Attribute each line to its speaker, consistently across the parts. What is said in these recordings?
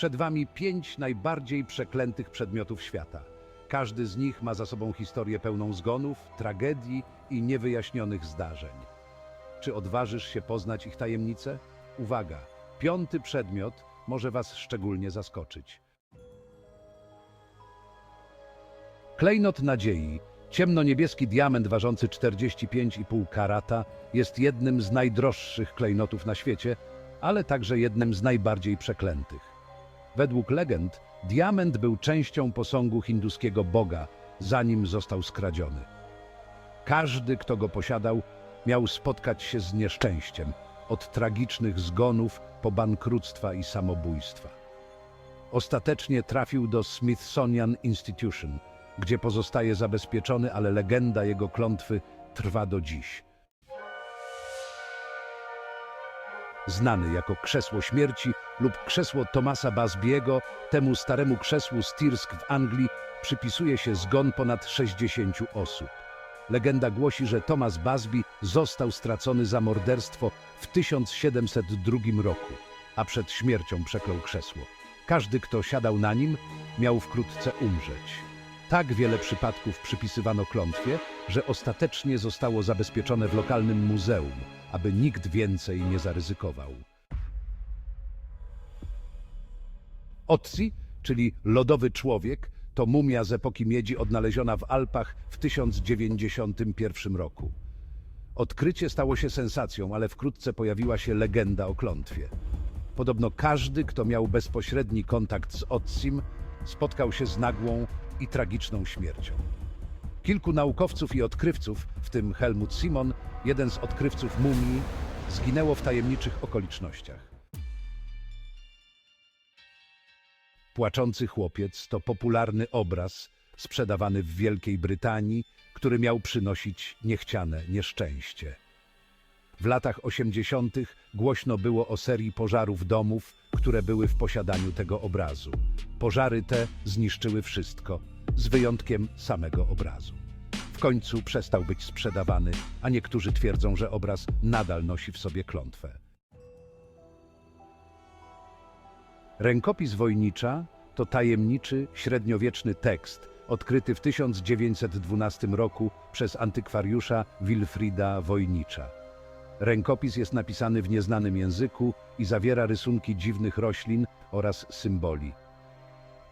Speaker 1: Przed wami pięć najbardziej przeklętych przedmiotów świata. Każdy z nich ma za sobą historię pełną zgonów, tragedii i niewyjaśnionych zdarzeń. Czy odważysz się poznać ich tajemnice? Uwaga! Piąty przedmiot może was szczególnie zaskoczyć. Klejnot nadziei, ciemno-niebieski diament ważący 45,5 karata, jest jednym z najdroższych klejnotów na świecie, ale także jednym z najbardziej przeklętych. Według legend, diament był częścią posągu hinduskiego boga, zanim został skradziony. Każdy, kto go posiadał, miał spotkać się z nieszczęściem, od tragicznych zgonów po bankructwa i samobójstwa. Ostatecznie trafił do Smithsonian Institution, gdzie pozostaje zabezpieczony, ale legenda jego klątwy trwa do dziś. Znany jako krzesło śmierci lub krzesło Thomasa Busby'ego, temu staremu krzesłu z Tirsk w Anglii przypisuje się zgon ponad 60 osób. Legenda głosi, że Thomas Busby został stracony za morderstwo w 1702 roku, a przed śmiercią przeklął krzesło. Każdy, kto siadał na nim, miał wkrótce umrzeć. Tak wiele przypadków przypisywano klątwie, że ostatecznie zostało zabezpieczone w lokalnym muzeum, aby nikt więcej nie zaryzykował. Otzi, czyli lodowy człowiek, to mumia z epoki miedzi odnaleziona w Alpach w 1091 roku. Odkrycie stało się sensacją, ale wkrótce pojawiła się legenda o klątwie. Podobno każdy, kto miał bezpośredni kontakt z Otsim, spotkał się z nagłą i tragiczną śmiercią. Kilku naukowców i odkrywców, w tym Helmut Simon, jeden z odkrywców mumii, zginęło w tajemniczych okolicznościach. Płaczący chłopiec to popularny obraz sprzedawany w Wielkiej Brytanii, który miał przynosić niechciane nieszczęście. W latach 80. głośno było o serii pożarów domów, które były w posiadaniu tego obrazu. Pożary te zniszczyły wszystko, z wyjątkiem samego obrazu. W końcu przestał być sprzedawany, a niektórzy twierdzą, że obraz nadal nosi w sobie klątwę. Rękopis wojnicza to tajemniczy, średniowieczny tekst odkryty w 1912 roku przez antykwariusza Wilfrida Wojnicza. Rękopis jest napisany w nieznanym języku i zawiera rysunki dziwnych roślin oraz symboli.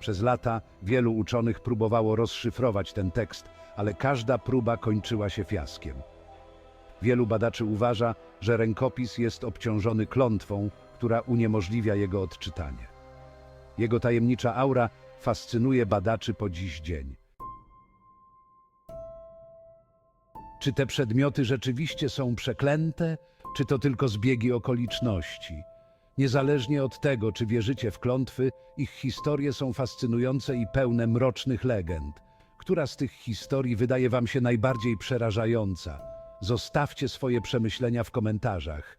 Speaker 1: Przez lata wielu uczonych próbowało rozszyfrować ten tekst, ale każda próba kończyła się fiaskiem. Wielu badaczy uważa, że rękopis jest obciążony klątwą, która uniemożliwia jego odczytanie. Jego tajemnicza aura fascynuje badaczy po dziś dzień. Czy te przedmioty rzeczywiście są przeklęte, czy to tylko zbiegi okoliczności? Niezależnie od tego, czy wierzycie w klątwy, ich historie są fascynujące i pełne mrocznych legend. Która z tych historii wydaje wam się najbardziej przerażająca? Zostawcie swoje przemyślenia w komentarzach.